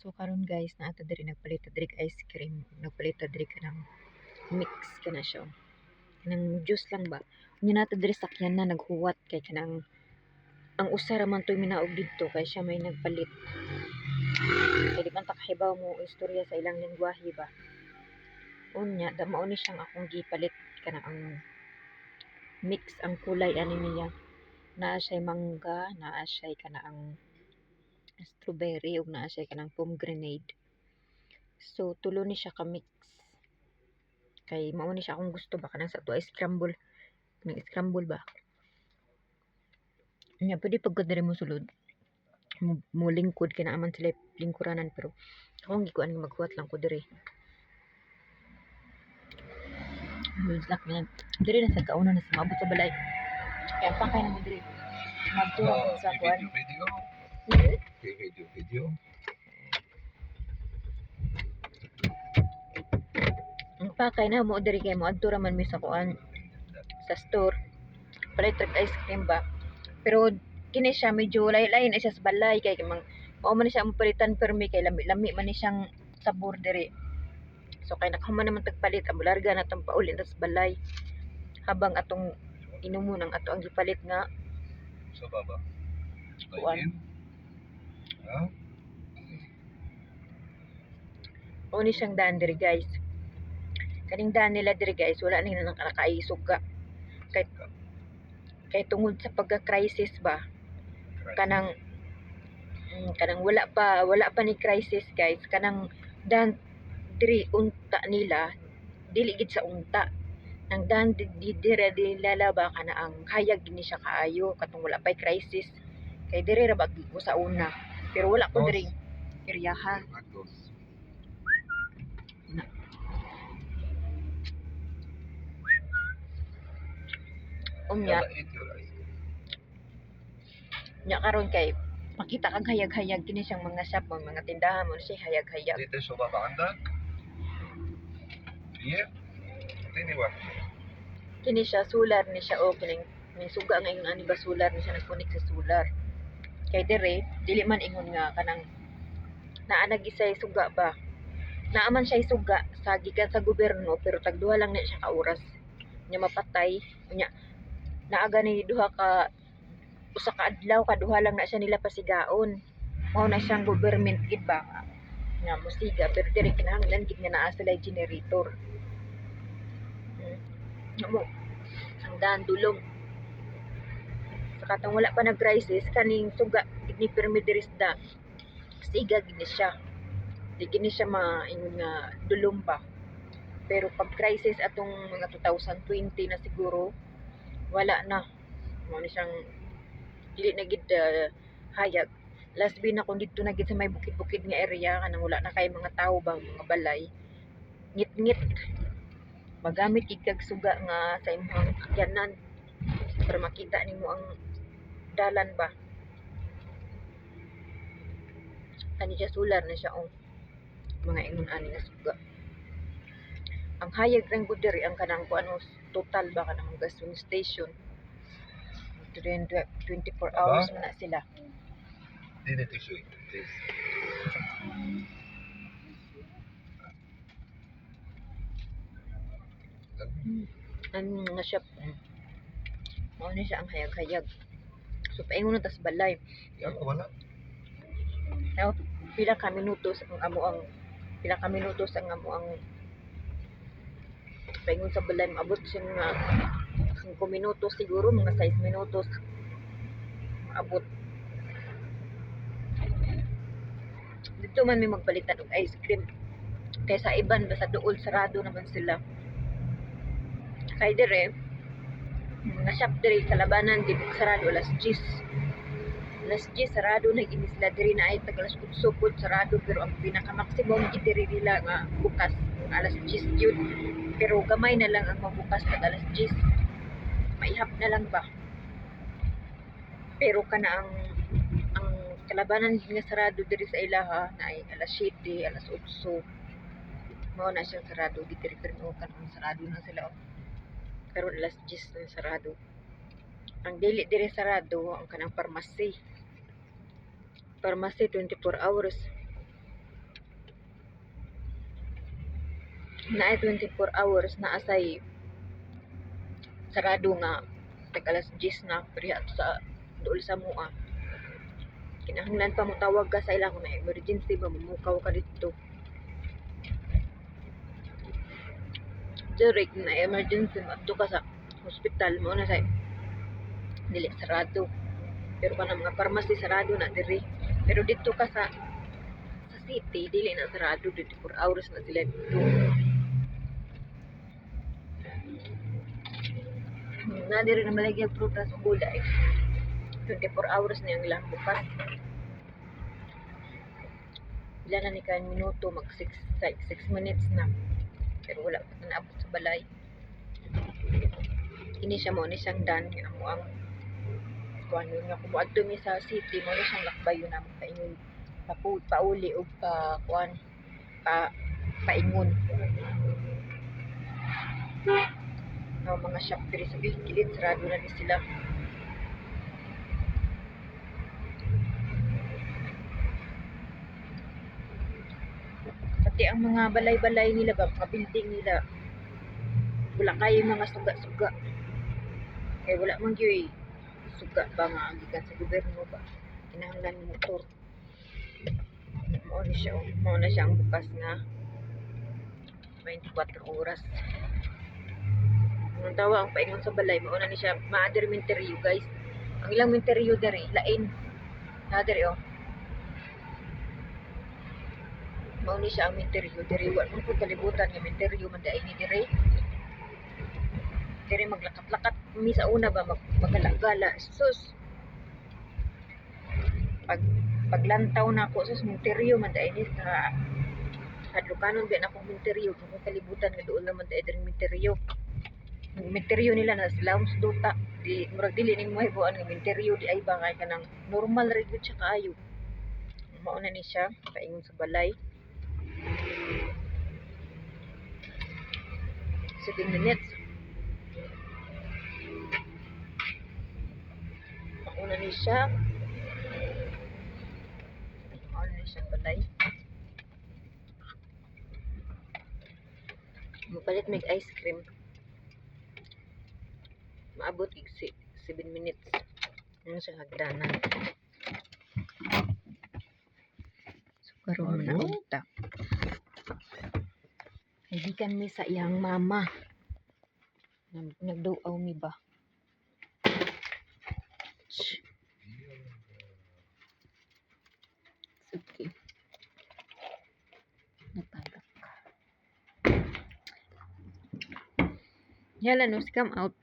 So karon guys, na ato diri nagpalit diri ice cream, nagpalit diri kanang mix kana siya. Kanang juice lang ba. Unya nato diri sakyan na naghuwat kay kanang ang usa ra man toy minaog didto kay siya may nagpalit. Kay di man ta kahibaw mo istorya sa ilang lengguwahe ba. Unya, da mao ni siyang akong gipalit kanang ang mix ang kulay ani niya. Naa siya mangga, naa siya kana ang strawberry ug naa siya kanang pomegranate. So tulo ni siya ka mix. Kay mao ni siya akong gusto ba kanang sa ay scramble. Kanang scramble ba. Nya pwede pag ko diri mo sulod. Mo, lingkod kay naaman sila lingkuranan pero akong gikuan nga maghuwat lang ko diri. Mulak na. Diri na sa kauna na sa maabot sa balay. Kaya pa kay na diri. Magtura Ah, sa kuan. video, video. Okay, video, video. Ang pakay na mo diri kay mo adto ra man mi sa kuan sa store. Palit trip ice cream ba. Pero kini siya medyo lain-lain na siya sa balay kay mang mao man siya palitan permi kay lami-lami man ni siyang sabor diri. So kay nakahuman naman tagpalit ang larga na tong pauli na sa balay. Habang atong inumon ang ato ang gipalit nga Sa baba. Kuan. Like in. Ah, mao ni siyang daan diri guys. Kaning daan nila diri guys wala na nang nakaisog ka. Kay kay tungod sa pagka-crisis ba Christ. kanang mm, kanang wala pa wala pa ni crisis guys kanang dan diri unta nila dili gid sa unta nang dan di di- lalaba kana ang hayag ni siya kaayo katong wala pa crisis kay diri ra ko sa una pero wala ko diri. Kiryaha. Ah, na. Umya. Nya karon kay makita kang hayag-hayag kini siyang mga shop mga tindahan mo si hayag-hayag. Dito sa baba andak. Yeah. Tini ba? Kini siya solar ni siya o kining may suga nga ingon ani ba solar ni siya nagkunik sa solar kay dire dili man ingon nga kanang naa na gisay suga ba? Naaman siya suga sa gikan sa gobyerno pero tagduha lang na siya ka oras. Nya mapatay nya naaga ni duha ka usa ka adlaw kaduha lang na siya nila pasigaon. Mao na siyang government gid ba? Nga musiga pero dire kinahanglan gid nga naa sila generator. Hmm. mo ang daan dulong katong wala pa nag-crisis kaning suga ni permi diri isda siga gid ni siya. Di gini siya maingon nga dulong ba. Pero pag crisis atong mga 2020 na siguro wala na. Mo ni siyang dili na gid ah, hayag. Last bin ako dito na gid sa may bukid-bukid nga area kanang wala na kay mga tao bang mga balay. Ngit-ngit. Magamit gid kag suga nga sa imong sakyanan para makita nimo ang dalan ba? Ani siya sular na siya og mga ingon ani nga suga. Ang hayag rang gud diri ang kanang kuan oh, total ba kanang gasoline station? 24 hours diba? na sila. Dili tissue ano nga siya hmm. mao ni siya ang hayag-hayag. So, paingon na tas balay. Yeah, wala. Now, pila ka minuto sa ang amo ang pila ka minuto sa ang amo ang paingon sa balay. Maabot siya nga 5 minuto siguro mga 6 minutos. Maabot. Dito man may magpalitan og ice cream. Kaysa iban basta duol sarado naman sila. Kay dire mga shop dire sa labanan di sarado alas 10 alas 10 sarado na gini sila diri na ay tag alas 8 pod sarado pero ang pinaka maximum gid diri nila nga bukas alas 10 yun. Pero gamay na lang ang mabukas tag alas 10 maihap na lang ba? Pero kana ang ang kalabanan nga sarado diri sa ilaha na ay alas 7 alas 8 mao na siyang sarado gid diri pero kanang sarado na sila oh karon alas 10 na sarado. Ang dili dire sarado ang kanang pharmacy. Pharmacy 24 hours. Na 24 hours na asay sarado nga tag alas 10 na priha sa dool sa mua. Kinahanglan pa mo tawag ka sa ilang na emergency ba mamukaw ka dito. Direct na emergency madto ka sa hospital mo na say dili sarado. Pero pa mga pharmacy sarado na diri. Pero dito ka sa sa city dili na sarado 24 hours na sila dito. Na diri na malagi ang prutas o gulay. 24 hours na yung ilang bukas. Ilan na ni kan minuto mag 6 6 minutes na pero wala pa naabot sa balay. Ini siya mo ni siyang dan nga mo ang kuan yun nga kung adto mi sa city mo ni siyang lakbayo na paingon papu pauli og pa kuan pa paingon. No, mga shop diri sa gilid sarado na ni sila pati ang mga balay-balay nila ba mga building nila wala kayo mga suga-suga. Kaya wala man gyud suga ba nga gikan sa gobyerno ba? Kinahanglan ni motor. Mao ni siya oh. mao na siya ang bukas nga 24 oras. Ang tawa ang paingon sa balay mao na ni siya maader minteryo guys. Ang ilang minteryo dere lain. Na dere oh mao ni siya ang minteryo. Dere wa man pud kalibutan nga minteryo man dai ni dere dere maglakat-lakat mi sa una ba mag magalagala sus! Pag paglantaw na ako sus minteryo man dai ni sa hadlukanon ba na akong minteryo. Kung kalibutan nga doon naman dai dere minteryo. Minteryo nila na lounge duta di murag dili ning mo hibuan nga minteryo di ay ba kay kanang normal ra gyud siya kaayo. Mao ni siya paingon sa balay 7 minutes Mauna ni siya. Mauna ni siya balay. Mupalit mig ice cream. Maabot ig 7 minutes. Ano siya hagdanan. So, karoon na unta. Kaibigan mi sa iyang mama. Nag- Nagduaw mi ba? Okay. Natagak ka. Yala no, come out.